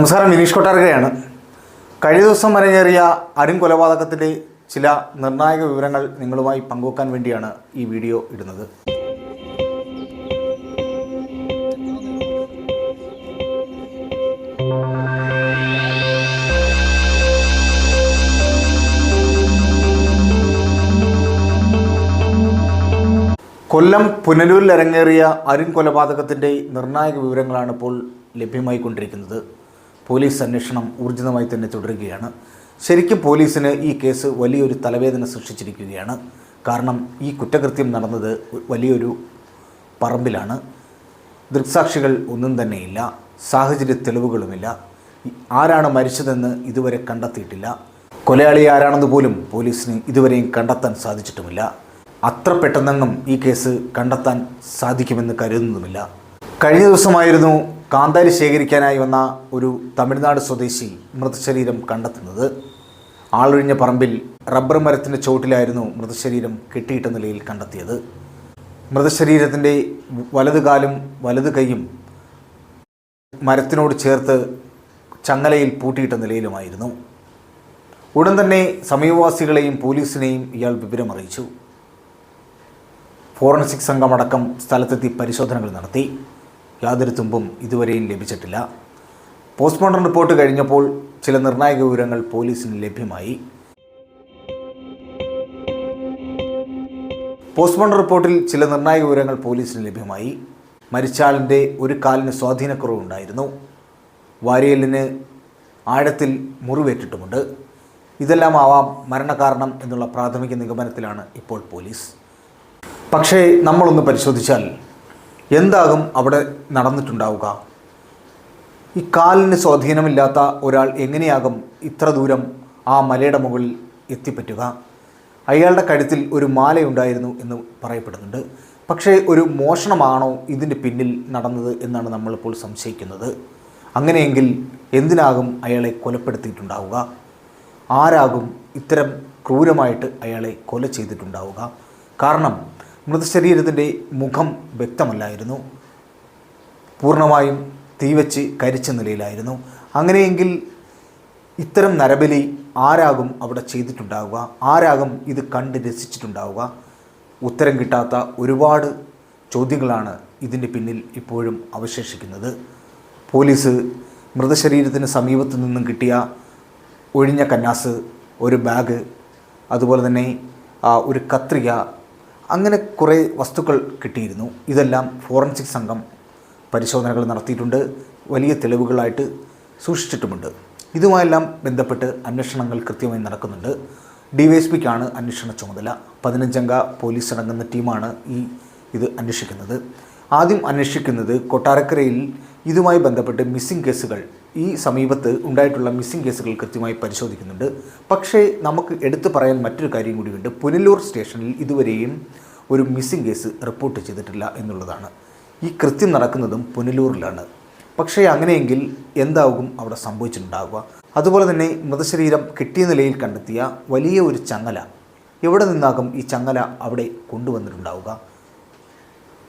നമസ്കാരം വിനീഷ് കൊട്ടാരക്കരയാണ്. കഴിഞ്ഞ ദിവസം അരങ്ങേറിയ അരുൺ കൊലപാതകത്തിന്റെ ചില നിർണായക വിവരങ്ങൾ നിങ്ങളുമായി പങ്കുവെക്കാൻ വേണ്ടിയാണ് ഈ വീഡിയോ ഇടുന്നത്. കൊല്ലം പുനലൂരിൽ അരങ്ങേറിയ അരുൺ കൊലപാതകത്തിന്റെ നിർണായക വിവരങ്ങളാണ് ഇപ്പോൾ ലഭ്യമായിക്കൊണ്ടിരിക്കുന്നത്. പോലീസ് അന്വേഷണം ഊർജിതമായി തന്നെ തുടരുകയാണ്. ശരിക്കും പോലീസിന് ഈ കേസ് വലിയൊരു തലവേദന സൃഷ്ടിച്ചിരിക്കുകയാണ്. കാരണം ഈ കുറ്റകൃത്യം നടന്നത് വലിയൊരു പറമ്പിലാണ്. ദൃക്സാക്ഷികൾ ഒന്നും തന്നെയില്ല. സാഹചര്യ തെളിവുകളുമില്ല. ആരാണ് മരിച്ചതെന്ന് ഇതുവരെ കണ്ടെത്തിയിട്ടില്ല. കൊലയാളി ആരാണെന്ന് പോലും പോലീസിന് ഇതുവരെയും കണ്ടെത്താൻ സാധിച്ചിട്ടുമില്ല. അത്ര പെട്ടെന്നെങ്ങും ഈ കേസ് കണ്ടെത്താൻ സാധിക്കുമെന്ന് കരുതുന്നതുമില്ല കഴിഞ്ഞ ദിവസമായിരുന്നു കാന്താരി ശേഖരിക്കാനായി വന്ന ഒരു തമിഴ്നാട് സ്വദേശി മൃതശരീരം കണ്ടെത്തുന്നത്. ആളൊഴിഞ്ഞ പറമ്പിൽ റബ്ബർ മരത്തിന്റെ ചോട്ടിലായിരുന്നു മൃതശരീരം കെട്ടിയിട്ട നിലയിൽ കണ്ടെത്തിയത്. മൃതശരീരത്തിന്റെ വലത് കാലും വലത് കൈയും മരത്തിനോട് ചേർത്ത് ചങ്ങലയിൽ പൂട്ടിയിട്ട നിലയിലുമായിരുന്നു. ഉടൻ തന്നെ സമീപവാസികളെയും പോലീസിനെയും ഇയാൾ വിവരമറിയിച്ചു. ഫോറൻസിക് സംഘമടക്കം സ്ഥലത്തെത്തി പരിശോധനകൾ നടത്തി. യാതൊരു തുമ്പും ഇതുവരെയും ലഭിച്ചിട്ടില്ല. പോസ്റ്റ്മോർട്ടം റിപ്പോർട്ട് കഴിഞ്ഞപ്പോൾ ചില നിർണായക വിവരങ്ങൾ പോലീസിന് ലഭ്യമായി. പോസ്റ്റ്മോർട്ടം റിപ്പോർട്ടിൽ ചില നിർണായക വിവരങ്ങൾ പോലീസിന് ലഭ്യമായി. മരിച്ചാളിന്റെ ഒരു കാലിന് സ്വാധീനക്കുറവുണ്ടായിരുന്നു. വാരിയലിന് ആഴത്തിൽ മുറിവേറ്റിട്ടുമുണ്ട്. ഇതെല്ലാം ആവാം മരണകാരണം എന്നുള്ള പ്രാഥമിക നിഗമനത്തിലാണ് ഇപ്പോൾ പോലീസ്. പക്ഷേ നമ്മളൊന്ന് പരിശോധിച്ചാൽ എന്താകും അവിടെ നടന്നിട്ടുണ്ടാവുക? ഈ കാലിന് സ്വാധീനമില്ലാത്ത ഒരാൾ എങ്ങനെയാകും ഇത്ര ദൂരം ആ മലയുടെ മുകളിൽ എത്തിപ്പറ്റുക? അയാളുടെ കഴുത്തിൽ ഒരു മാലയുണ്ടായിരുന്നു എന്ന് പറയപ്പെടുന്നുണ്ട്. പക്ഷേ ഒരു മോഷണമാണോ ഇതിന്റെ പിന്നിൽ നടന്നത് എന്നാണ് നമ്മളിപ്പോൾ സംശയിക്കുന്നത്. അങ്ങനെയെങ്കിൽ എന്തിനാകും അയാളെ കൊലപ്പെടുത്തിയിട്ടുണ്ടാവുക? ആരാകും ഇത്തരം ക്രൂരമായിട്ട് അയാളെ കൊല ചെയ്തിട്ടുണ്ടാവുക? കാരണം മൃതശരീരത്തിന്റെ മുഖം വ്യക്തമല്ലായിരുന്നു. പൂർണമായും തീവച്ച് കരിച്ച നിലയിലായിരുന്നു. അങ്ങനെയെങ്കിൽ ഇത്തരം നരബലി ആരാകും അവിടെ ചെയ്തിട്ടുണ്ടാവുക? ആരാകും ഇത് കണ്ട് രസിച്ചിട്ടുണ്ടാവുക? ഉത്തരം കിട്ടാത്ത ഒരുപാട് ചോദ്യങ്ങളാണ് ഇതിന്റെ പിന്നിൽ ഇപ്പോഴും അവശേഷിക്കുന്നത്. പോലീസ് മൃതശരീരത്തിന് സമീപത്തു നിന്നും കിട്ടിയ ഒഴിഞ്ഞ കന്നാസ് ഒരു ബാഗ് അതുപോലെ തന്നെ ഒരു കത്രിക അങ്ങനെ കുറേ വസ്തുക്കൾ കിട്ടിയിരുന്നു. ഇതെല്ലാം ഫോറൻസിക് സംഘം പരിശോധനകൾ നടത്തിയിട്ടുണ്ട്. വലിയ തെളിവുകളായിട്ട് സൂക്ഷിച്ചിട്ടുമുണ്ട്. ഇതുമായെല്ലാം ബന്ധപ്പെട്ട് അന്വേഷണങ്ങൾ കൃത്യമായി നടക്കുന്നുണ്ട്. ഡി വൈ എസ് പിക്കാണ് അന്വേഷണ ചുമതല. പതിനഞ്ചംഗ പോലീസ് അടങ്ങുന്ന ടീമാണ് ഈ ഇത് അന്വേഷിക്കുന്നത്. ആദ്യം അന്വേഷിക്കുന്നത് കൊട്ടാരക്കരയിൽ ഇതുമായി ബന്ധപ്പെട്ട് മിസ്സിംഗ് കേസുകൾ ഈ സമീപത്ത് ഉണ്ടായിട്ടുള്ള മിസ്സിംഗ് കേസുകൾ കൃത്യമായി പരിശോധിക്കുന്നുണ്ട്. പക്ഷേ നമുക്ക് എടുത്തു പറയാൻ മറ്റൊരു കാര്യം കൂടിയുണ്ട് പുനലൂർ സ്റ്റേഷനിൽ ഇതുവരെയും ഒരു മിസ്സിംഗ് കേസ് റിപ്പോർട്ട് ചെയ്തിട്ടില്ല എന്നുള്ളതാണ്. ഈ കൃത്യം നടക്കുന്നതും പുനലൂരിലാണ്. പക്ഷേ അങ്ങനെയെങ്കിൽ എന്താകും? അവിടെ സംഭവിച്ചിട്ടുണ്ടാവുക. അതുപോലെ തന്നെ മൃതശരീരം കിട്ടിയ നിലയിൽ കണ്ടെത്തിയ വലിയ ഒരു ചങ്ങല. എവിടെ നിന്നാകും ഈ ചങ്ങല അവിടെ കൊണ്ടുവന്നിട്ടുണ്ടാവുക?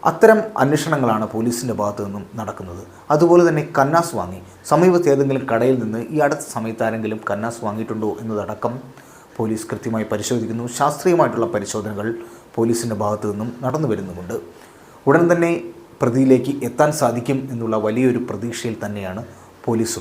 അത്തരം അന്വേഷണങ്ങളാണ് പോലീസിന്റെ ഭാഗത്തു നിന്നും നടക്കുന്നത്. അതുപോലെ തന്നെ കന്നാസ് വാങ്ങി. സമീപത്തെ ഏതെങ്കിലും കടയിൽ നിന്ന് ഈ അടുത്ത സമയത്ത് ആരെങ്കിലും കന്നാസ് വാങ്ങിയിട്ടുണ്ടോ എന്നതടക്കം പോലീസ് കൃത്യമായി പരിശോധിക്കുന്നു. ശാസ്ത്രീയമായിട്ടുള്ള പരിശോധനകൾ പോലീസിന്റെ ഭാഗത്തു നിന്നും നടന്നു വരുന്നുമുണ്ട്. ഉടൻ തന്നെ പ്രതിയിലേക്ക് എത്താൻ സാധിക്കും എന്നുള്ള വലിയൊരു പ്രതീക്ഷയിൽ തന്നെയാണ് പോലീസ്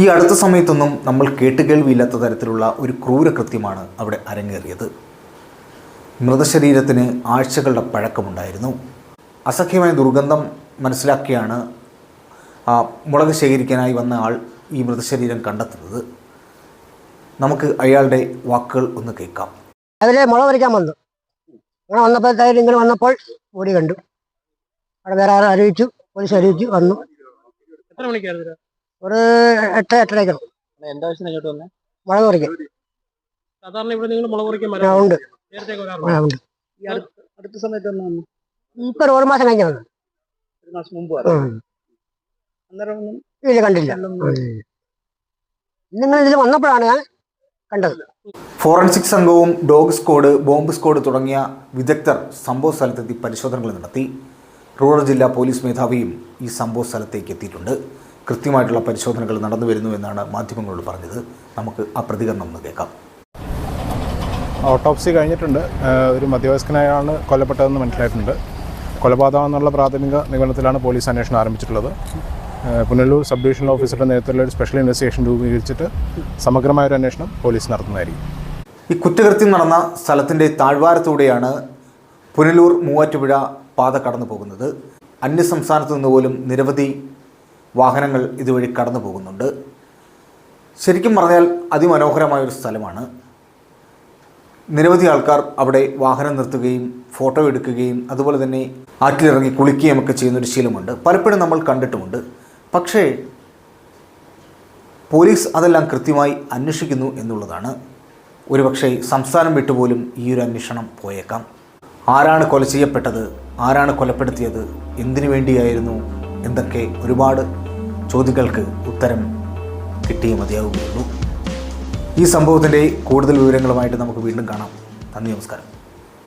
ഈ അടുത്ത സമയത്തൊന്നും നമ്മൾ കേട്ടുകേൾവിയില്ലാത്ത തരത്തിലുള്ള ഒരു ക്രൂരകൃത്യമാണ് അവിടെ അരങ്ങേറിയത്. മൃതശരീരത്തിന് ആഴ്ചകളുടെ പഴക്കമുണ്ടായിരുന്നു. അസഖ്യമായ ദുർഗന്ധം മനസ്സിലാക്കിയാണ് ആ മുളക് ശേഖരിക്കാനായി വന്ന ആൾ ഈ മൃതശരീരം കണ്ടെത്തുന്നത്. നമുക്ക് അയാളുടെ വാക്കുകൾ ഒന്ന് കേൾക്കാം. അതിലെ മുള പറിക്കാൻ വന്നു. അങ്ങനെ വന്നപ്പോഴത്തേക്കും ഇങ്ങനെ വന്നപ്പോൾ ഓടി കണ്ടു. അവിടെ വേറെ ആരും അറിയിച്ചു പോലീസ് അറിയിച്ചു വന്നു. എത്ര മണിക്കായിരുന്നു? ഒരു എട്ട് എട്ടരയ്ക്കണം എന്താ വന്നേ? മുളക് പറിക്കാൻ സാധാരണ ഇവിടെ നിങ്ങൾ മുളക് പറിക്കാൻ ആ, മരം ഉണ്ട് നേരത്തെ ആ, വരാറുണ്ട് ഉണ്ട്. ഈ അടുത്ത അടുത്ത സമയത്ത് ഒന്ന് വന്നു? ഇപ്പൊ ഒരു മാസം കഴിഞ്ഞ വന്നു ഒരു മാസം മുമ്പ് വന്നു ഉം. അന്നേരം ഒന്നും ഇല്ല കണ്ടില്ല. നിങ്ങൾ ഇതിൽ വന്നപ്പോഴാണ് ഞാൻ കണ്ടത്. ഫോറൻസിക് സംഘവും ഡോഗ് സ്ക്വാഡ് ബോംബ് സ്ക്വാഡ് തുടങ്ങിയ വിദഗ്ധർ സംഭവ സ്ഥലത്തെത്തി പരിശോധനകൾ നടത്തി. റൂറൽ ജില്ലാ പോലീസ് മേധാവിയും ഈ സംഭവ സ്ഥലത്തേക്ക് എത്തിയിട്ടുണ്ട്. കൃത്യമായിട്ടുള്ള പരിശോധനകൾ നടന്നു വരുന്നു എന്നാണ് മാധ്യമങ്ങളോട് പറഞ്ഞത്. നമുക്ക് ആ പ്രതികരണം ഒന്ന് കേൾക്കാം. ഓട്ടോപ്സി കഴിഞ്ഞിട്ടുണ്ട്. ഒരു മധ്യവയസ്കനായാണ് കൊല്ലപ്പെട്ടതെന്ന് മനസ്സിലായിട്ടുണ്ട്. കൊലപാതകം എന്നുള്ള പ്രാഥമിക നിഗമനത്തിലാണ് പോലീസ് അന്വേഷണം ആരംഭിച്ചിട്ടുള്ളത്. പുനലൂർ സബ് ഡിവിഷണൽ ഓഫീസറുടെ നേതൃത്വത്തിലുള്ള ഒരു സ്പെഷ്യൽ ഇൻവെസ്റ്റിഗേഷൻ രൂപീകരിച്ചിട്ട് സമഗ്രമായ ഒരു അന്വേഷണം പോലീസ് നടത്തുന്നതായിരിക്കും. ഈ കുറ്റകൃത്യം നടന്ന സ്ഥലത്തിന്റെ താഴ്വാരത്തൂടെയാണ് പുനലൂർ മൂവാറ്റുപുഴ പാത കടന്നു പോകുന്നത് അന്യസംസ്ഥാനത്തു നിന്ന് പോലും നിരവധി വാഹനങ്ങൾ ഇതുവഴി കടന്നു പോകുന്നുണ്ട്. ശരിക്കും പറഞ്ഞാൽ അതിമനോഹരമായൊരു സ്ഥലമാണ്. നിരവധി ആൾക്കാർ അവിടെ വാഹനം നിർത്തുകയും ഫോട്ടോ എടുക്കുകയും അതുപോലെ തന്നെ ആറ്റിലിറങ്ങി കുളിക്കുകയും ഒക്കെ ചെയ്യുന്നൊരു ശീലമുണ്ട്. പലപ്പോഴും നമ്മൾ കണ്ടിട്ടുമുണ്ട്. പക്ഷേ പോലീസ് അതെല്ലാം കൃത്യമായി അന്വേഷിക്കുന്നു എന്നുള്ളതാണ്. ഒരുപക്ഷെ സംസ്ഥാനം വിട്ടുപോലും ഈ ഒരു അന്വേഷണം പോയേക്കാം. ആരാണ് കൊല ചെയ്യപ്പെട്ടത്? ആരാണ് കൊലപ്പെടുത്തിയത്? എന്തിനു വേണ്ടിയായിരുന്നു? എന്തൊക്കെ ഒരുപാട് ചോദ്യങ്ങൾക്ക് ഉത്തരം കിട്ടിയേ മതിയാവുകയുള്ളൂ. ഈ സംഭവത്തിന്റെ കൂടുതൽ വിവരങ്ങളുമായിട്ട് നമുക്ക് വീണ്ടും കാണാം. നന്ദി നമസ്കാരം.